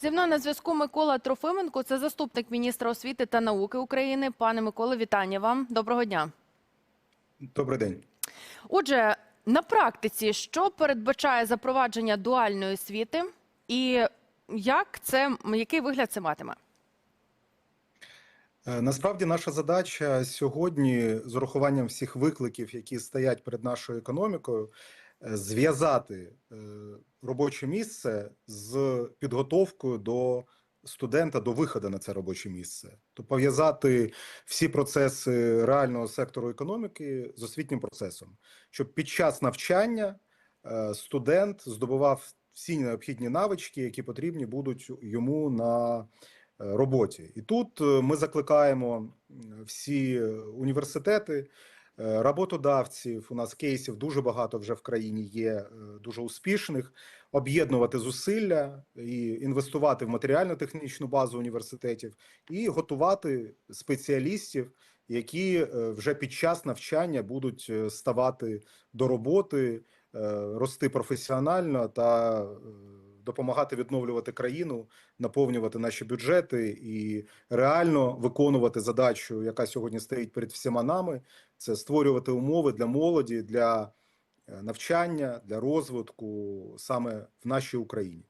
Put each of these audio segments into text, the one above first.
Зі мною на зв'язку Микола Трофименко, це заступник міністра освіти та науки України. Пане Миколе, вітання вам. Доброго дня. Добрий день. Отже, на практиці, що передбачає запровадження дуальної освіти, і як це який вигляд це матиме? Е, Насправді наша задача сьогодні з урахуванням всіх викликів, які стоять перед нашою економікою, зв'язати е, робоче місце з підготовкою до студента до виходу на це робоче місце, то пов'язати всі процеси реального сектору економіки з освітнім процесом, щоб під час навчання е, студент здобував всі необхідні навички, які потрібні будуть йому на е, роботі. І тут е, ми закликаємо всі університети, е, роботодавців. У нас кейсів дуже багато вже в країні є е, дуже успішних. Об'єднувати зусилля і інвестувати в матеріально-технічну базу університетів і готувати спеціалістів, які е, вже під час навчання будуть е, ставати до роботи, е, рости професіонально та е, допомагати відновлювати країну, наповнювати наші бюджети і реально виконувати задачу, яка сьогодні стоїть перед всіма нами, це створювати умови для молоді, для е, навчання, для розвитку саме в нашій Україні.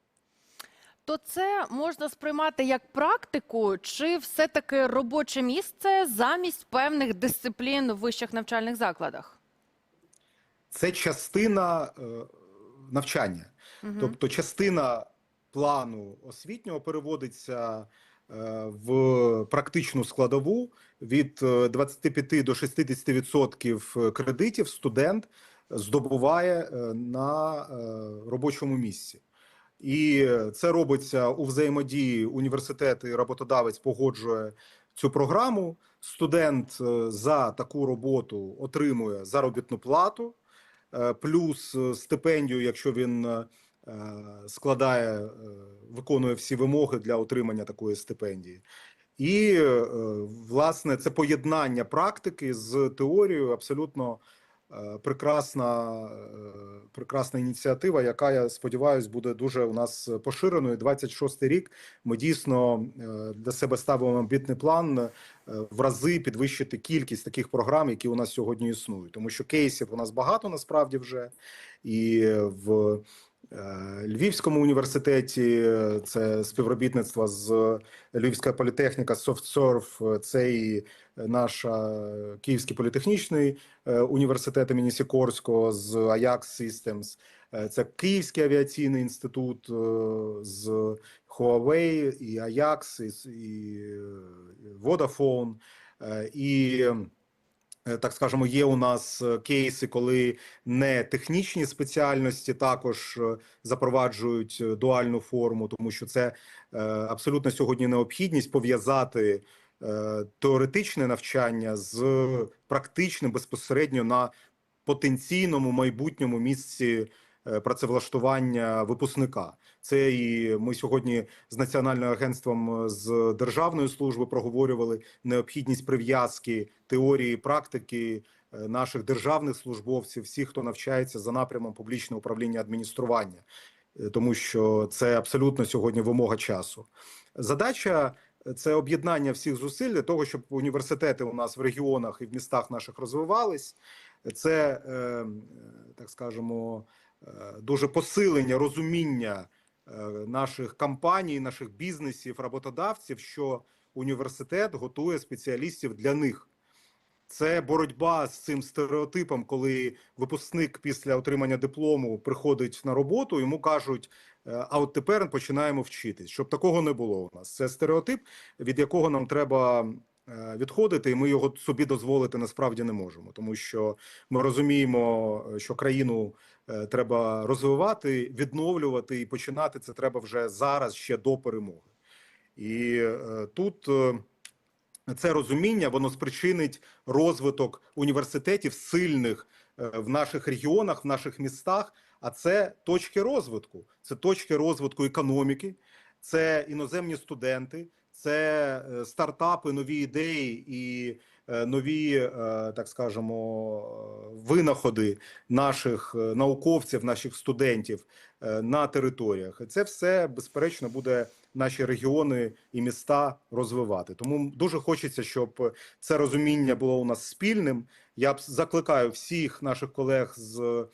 То це можна сприймати як практику, чи все-таки робоче місце замість певних дисциплін в вищих навчальних закладах? Це частина е, навчання. Тобто частина плану освітнього переводиться е, в практичну складову від е, 25 до 60% кредитів студент здобуває е, на е, робочому місці. І це робиться у взаємодії університет і роботодавець погоджує цю програму. Студент е, за таку роботу отримує заробітну плату, е, плюс е, стипендію, якщо він е, е, складає, е, виконує всі вимоги для отримання такої стипендії. І е, власне це поєднання практики з теорією абсолютно е, прекрасна, е, прекрасна ініціатива, яка я сподіваюся буде дуже у нас поширеною. 26-й рік ми дійсно е, для себе ставимо амбітний план е, в рази підвищити кількість таких програм, які у нас сьогодні існують, тому що кейсів у нас багато насправді вже і в. Е, Львівському університеті е, це співробітництво з Львівська політехніка, SoftServe, це і наша е, Київський політехнічний е, університет імені Сікорського з Ajax Systems, е, це Київський авіаційний інститут е, з Huawei, і Ajax, і, е, Vodafone, е, і е, так скажемо, є у нас е, кейси, коли не технічні спеціальності також е, запроваджують е, дуальну форму, тому що це е, абсолютно сьогодні необхідність пов'язати е, теоретичне навчання з практичним безпосередньо на потенційному майбутньому місці е, працевлаштування випускника. Це і ми сьогодні з національним агентством е, з державної служби проговорювали необхідність прив'язки теорії практики е, наших державних службовців, всіх, хто навчається за напрямом публічного управління адміністрування, Е, тому що це абсолютно сьогодні вимога часу. Задача е, це об'єднання всіх зусиль для того, щоб університети у нас в регіонах і в містах наших розвивались. Це е, е, так скажемо е, дуже посилення розуміння е, наших компаній, наших бізнесів, роботодавців, що університет готує спеціалістів для них. Це боротьба з цим стереотипом, коли випускник після отримання диплому приходить на роботу, йому кажуть: «Е, а от тепер починаємо вчитись, щоб такого не було у нас. Це стереотип, від якого нам треба е, відходити, і ми його собі дозволити насправді не можемо, тому що ми розуміємо, е, що країну е, треба розвивати, відновлювати і починати це треба вже зараз, ще до перемоги. І е, тут. е, це розуміння воно спричинить розвиток університетів сильних е, в наших регіонах, в наших містах. А це точки розвитку, це точки розвитку економіки, це іноземні студенти, це е, стартапи, нові ідеї і е, нові, е, так скажемо, винаходи наших науковців, наших студентів на територіях. Це все безперечно буде наші регіони і міста розвивати. Тому дуже хочеться, щоб це розуміння було у нас спільним. Я б закликаю всіх наших колег з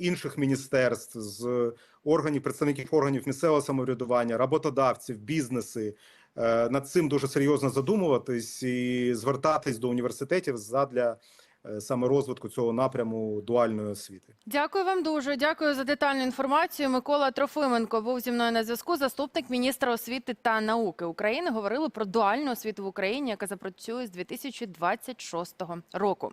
інших міністерств, з органів, представників органів місцевого самоврядування, роботодавців, бізнеси над цим дуже серйозно задумуватись і звертатись до університетів задля е, саме розвитку цього напряму дуальної освіти. Дякую вам дуже. Дякую за детальну інформацію. Микола Трофименко був зі мною на зв'язку. Заступник міністра освіти та науки України. Говорили про дуальну освіту в Україні, яка запрацює з 2026 року.